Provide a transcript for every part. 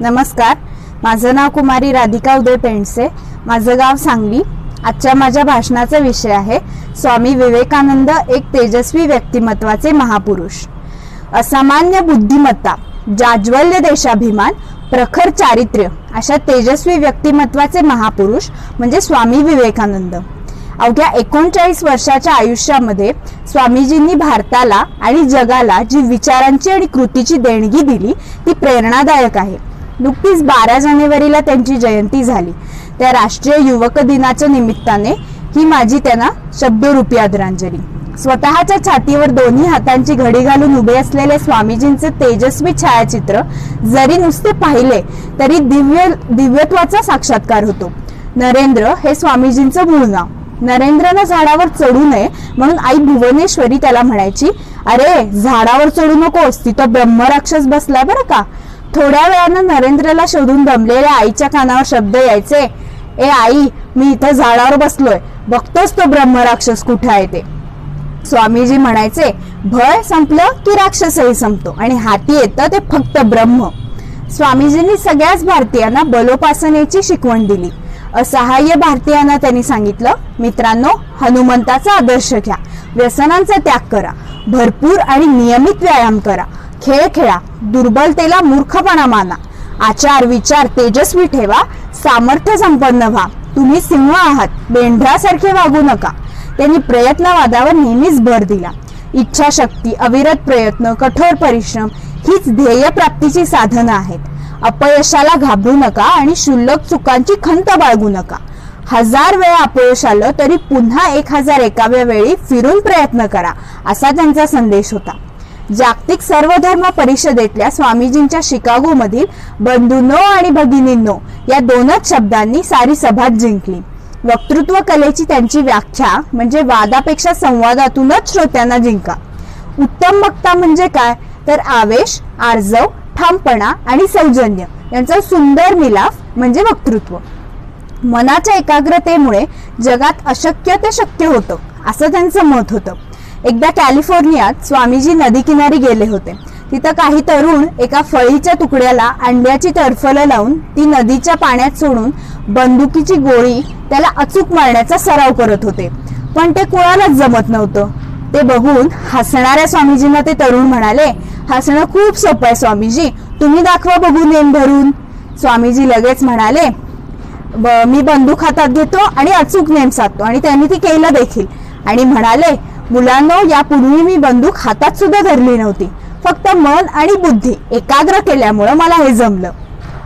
नमस्कार. माझं नाव कुमारी राधिका उदय पेंडसे. माझं गाव सांगली. आजच्या माझ्या भाषणाचा विषय आहे स्वामी विवेकानंद एक तेजस्वी व्यक्तिमत्वाचे महापुरुष. असामान्य बुद्धिमत्ता जाज्वल्य देशाभिमान प्रखर चारित्र्य अशा तेजस्वी व्यक्तिमत्वाचे महापुरुष म्हणजे स्वामी विवेकानंद. अवघ्या एकोणचाळीस वर्षाच्या आयुष्यामध्ये स्वामीजींनी भारताला आणि जगाला जी विचारांची आणि कृतीची देणगी दिली ती प्रेरणादायक आहे. नुकतीच बारा जानेवारीला त्यांची जयंती झाली. त्या राष्ट्रीय युवक दिनाच्या निमित्ताने ही माझी त्यांना शब्दरूपी आदरांजली. स्वतःच्या छातीवर दोन्ही हातांची घडी घालून उभे असलेले स्वामीजींचे तेजस्वी छायाचित्र जरी नुसते पाहिले तरी दिव्य दिव्यत्वाचा साक्षात्कार होतो. नरेंद्र हे स्वामीजींचं मूळ नाव. नरेंद्रनं झाडावर चढू नये म्हणून आई भुवनेश्वरी त्याला म्हणायची अरे झाडावर चढू नकोस तिथं ब्रह्मराक्षस बसला बरं का? थोड्या वेळानं नरेंद्रला शोधून दमलेल्या आईच्या कानावर शब्द यायचे ए आई मी इथं झाडावर बसलोय बघतोस तो ब्रह्मराक्षस कुठे आहे ते? स्वामीजी म्हणायचे भय संपलं की राक्षसही संपतो आणि हाती येतं ते फक्त ब्रह्म. स्वामीजींनी सगळ्याच भारतीयांना बलोपासनेची शिकवण दिली. असहाय्य भारतीयांना त्यांनी सांगितलं मित्रांनो हनुमंताचा आदर्श घ्या व्यसनांचा त्याग करा भरपूर आणि नियमित व्यायाम करा खेळ खेळा. दुर्बलतेला मूर्खपणा माना. आचार विचार तेजस्वी ठेवा. सामर्थ्य संपन्न व्हा. तुम्ही सिंह आहात. मेंढरासारखे वागू नका. त्यांनी प्रयत्नवादावर नेहमीच भर दिला. इच्छाशक्ती अविरत प्रयत्न कठोर परिश्रम हीच ध्येय प्राप्तीची साधनं आहेत. अपयशाला घाबरू नका आणि क्षुल्लक चुकांची खंत बाळगू नका. हजार वेळा अपयश आलं तरी पुन्हा एक हजार एकाव्या वेळी फिरून प्रयत्न करा असा त्यांचा संदेश होता. जागतिक सर्वधर्म परिषदेतल्या स्वामीजींच्या शिकागो मधील बंधूंनो आणि भगिनींनो या दोनच शब्दांनी सारी सभा जिंकली. वक्तृत्व कलेची त्यांची व्याख्या म्हणजे वादापेक्षा संवादातूनच श्रोत्यांना जिंका. उत्तम वक्ता म्हणजे काय? तर आवेश आर्जव ठामपणा आणि सौजन्य यांचा सुंदर मिलाफ म्हणजे वक्तृत्व. मनाच्या एकाग्रतेमुळे जगात अशक्य ते शक्य होतं असं त्यांचं मत होतं. एकदा कॅलिफोर्नियात स्वामीजी नदीकिनारी गेले होते. तिथं काही तरुण एका फळीच्या तुकड्याला अंड्याची टरफलं लावून ती नदीच्या पाण्यात सोडून बंदुकीची गोळी त्याला अचूक मारण्याचा सराव करत होते. पण ते कुणालाच जमत नव्हतं. ते बघून हसणाऱ्या स्वामीजींना ते तरुण म्हणाले हसणं खूप सोपं आहे स्वामीजी. तुम्ही दाखवा बघू नेम धरून. स्वामीजी लगेच म्हणाले ब- मी बंदूक हातात घेतो आणि अचूक नेम साधतो आणि त्यांनी ती केलं देखील. आणि म्हणाले मुलांनो यापूर्वी मी बंदूक हातात सुद्धा धरली नव्हती. फक्त मन आणि बुद्धी एकाग्र केल्यामुळं मला हे जमलं.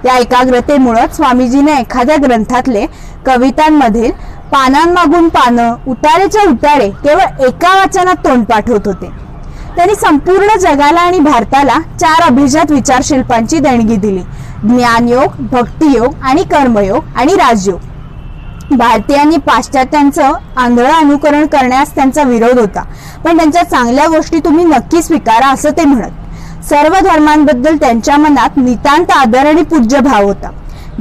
या एकाग्रतेमुळं स्वामीजीने एखाद्या ग्रंथातले कवितांमधील पानांमागून पानं उतारेच्या उतारे केवळ एका वाचनात तोंड पाठवत होते. त्यांनी संपूर्ण जगाला आणि भारताला चार अभिजात विचारशिल्पांची देणगी दिली. ज्ञानयोग भक्तियोग आणि कर्मयोग आणि राजयोग. भारतीयांनी पाश्चात्यांचं आंधळं अनुकरण करण्यास त्यांचा विरोध होता. पण त्यांच्या चांगल्या गोष्टी तुम्ही नक्की स्वीकारा असं ते म्हणत. सर्व धर्मांबद्दल त्यांच्या मनात नितांत आदर आणि पूज्य भाव होता.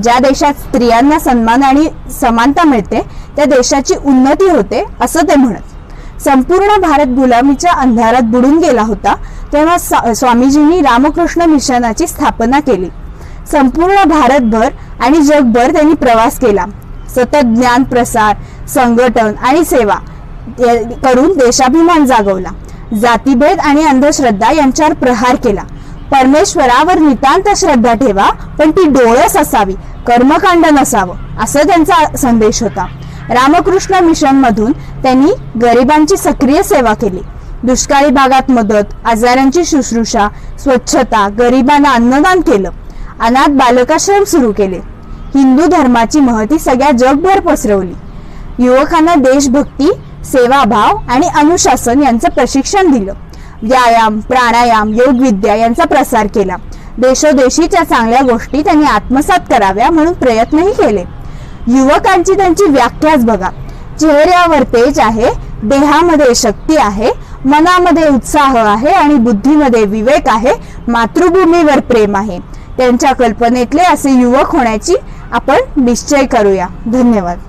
ज्या देशात स्त्रियांना सन्मान आणि समानता मिळते त्या देशाची उन्नती होते असं ते म्हणत. संपूर्ण भारत गुलामीच्या अंधारात बुडून गेला होता तेव्हा स्वामीजींनी रामकृष्ण मिशनाची स्थापना केली. संपूर्ण भारतभर आणि जगभर त्यांनी प्रवास केला. सतत ज्ञान प्रसार संघटन आणि सेवा करून देशाभिमान जागवला. जातीभेद आणि अंधश्रद्धा यांच्यावर प्रहार केला. परमेश्वरावर नितांत श्रद्धा ठेवा पण ती डोळस असावी कर्मकांड नसावं असं त्यांचा संदेश होता. रामकृष्ण मिशन मधून त्यांनी गरिबांची सक्रिय सेवा केली. दुष्काळी भागात मदत आजारांची शुश्रूषा स्वच्छता गरिबांना अन्नदान केलं. अनाथ बालकाश्रम सुरू केले. हिंदू धर्माची महती सगळ्या जगभर पसरवली. युवकांना देशभक्ती सेवाभाव आणि अनुशासन यांचं प्रशिक्षण दिलं. व्यायाम प्राणायाम योगविद्या यांचा प्रसार केला. देशोदेशीच्या चांगल्या गोष्टी त्यांनी आत्मसात कराव्या म्हणून प्रयत्नही केले. युवकांची त्यांची व्याख्याच बघा. चेहऱ्यावर तेज आहे देहामध्ये शक्ती आहे मनामध्ये उत्साह आहे आणि बुद्धीमध्ये विवेक आहे मातृभूमीवर प्रेम आहे. त्यांच्या कल्पनेतले असे युवक होण्याची आपण निश्चय करूया. धन्यवाद.